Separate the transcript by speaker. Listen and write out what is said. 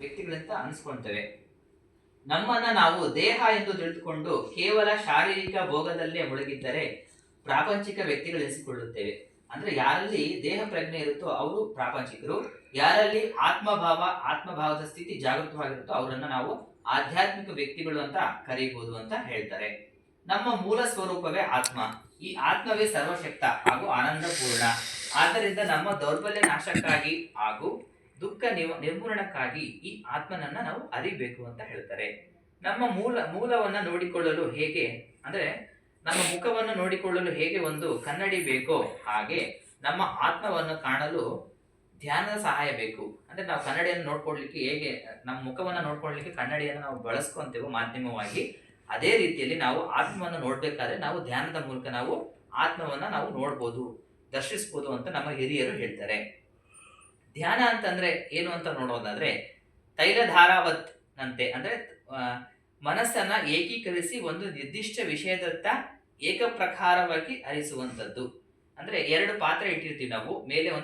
Speaker 1: ವ್ಯಕ್ತಿಗಳಂತ ಅನಿಸ್ಕೊಳ್ತೇವೆ ನಮ್ಮನ್ನ ನಾವು ದೇಹ ಎಂದು ತಿಳಿದುಕೊಂಡು ಕೇವಲ ಶಾರೀರಿಕ ಭೋಗದಲ್ಲೇ ಮುಳುಗಿದ್ದರೆ ಪ್ರಾಪಂಚಿಕ ವ್ಯಕ್ತಿಗಳೆನಿಸಿಕೊಳ್ಳುತ್ತೇವೆ. ಅಂದ್ರೆ ಯಾರಲ್ಲಿ ದೇಹ ಪ್ರಜ್ಞೆ ಇರುತ್ತೋ ಅವರು ಪ್ರಾಪಂಚಿಕರು, ಯಾರಲ್ಲಿ ಆತ್ಮಭಾವ, ಆತ್ಮಭಾವದ ಸ್ಥಿತಿ ಜಾಗೃತವಾಗಿರುತ್ತೋ ಅವರನ್ನ ನಾವು ಆಧ್ಯಾತ್ಮಿಕ ವ್ಯಕ್ತಿಗಳು ಅಂತ ಕರೀಬಹುದು ಅಂತ ಹೇಳ್ತಾರೆ. ನಮ್ಮ ಮೂಲ ಸ್ವರೂಪವೇ ಆತ್ಮ. ಈ ಆತ್ಮವೇ ಸರ್ವಶಕ್ತ ಹಾಗೂ ಆನಂದಪೂರ್ಣ. ಆದ್ದರಿಂದ ನಮ್ಮ ದೌರ್ಬಲ್ಯ ನಾಶಕ್ಕಾಗಿ ಹಾಗೂ ದುಃಖ ನಿರ್ಮೂಲನಕ್ಕಾಗಿ ಈ ಆತ್ಮನನ್ನ ನಾವು ಅರಿಬೇಕು ಅಂತ ಹೇಳ್ತಾರೆ. ನಮ್ಮ ಮೂಲ, ಮೂಲವನ್ನ ನೋಡಿಕೊಳ್ಳಲು ಹೇಗೆ, ಅಂದ್ರೆ ನಮ್ಮ ಮುಖವನ್ನು ನೋಡಿಕೊಳ್ಳಲು ಹೇಗೆ ಒಂದು ಕನ್ನಡಿ ಬೇಕೋ ಹಾಗೆ ನಮ್ಮ ಆತ್ಮವನ್ನು ಕಾಣಲು ಧ್ಯಾನದ ಸಹಾಯ ಬೇಕು. ಅಂದ್ರೆ ನಾವು ಕನ್ನಡಿಯನ್ನು ನೋಡ್ಕೊಳ್ಲಿಕ್ಕೆ ಹೇಗೆ, ನಮ್ಮ ಮುಖವನ್ನು ನೋಡ್ಕೊಳ್ಲಿಕ್ಕೆ ಕನ್ನಡಿಯನ್ನು ನಾವು ಬಳಸ್ಕೊಂತೇವೋ ಮಾಧ್ಯಮವಾಗಿ, ಅದೇ ರೀತಿಯಲ್ಲಿ ನಾವು ಆತ್ಮವನ್ನು ನೋಡ್ಬೇಕಾದ್ರೆ ನಾವು ಧ್ಯಾನದ ಮೂಲಕ ನಾವು ಆತ್ಮವನ್ನ ನಾವು ನೋಡ್ಬೋದು, ದರ್ಶಿಸ್ಬೋದು ಅಂತ ನಮ್ಮ ಹಿರಿಯರು ಹೇಳ್ತಾರೆ. ಧ್ಯಾನ ಅಂತಂದ್ರೆ ಏನು ಅಂತ ನೋಡೋದಾದ್ರೆ ತೈಲಧಾರಾವತ್ ನಂತೆ ಅಂದ್ರೆ ಮನಸ್ಸನ್ನ ಏಕೀಕರಿಸಿ ಒಂದು ನಿರ್ದಿಷ್ಟ ವಿಷಯದತ್ತ ಏಕಪ್ರಕಾರವಾಗಿ ಹರಿಸುವಂಥದ್ದು ಅಂದ್ರೆ ಎರಡು ಪಾತ್ರೆ ಇಟ್ಟಿರ್ತೀವಿ ನಾವು, ಮೇಲೆ ಒಂದು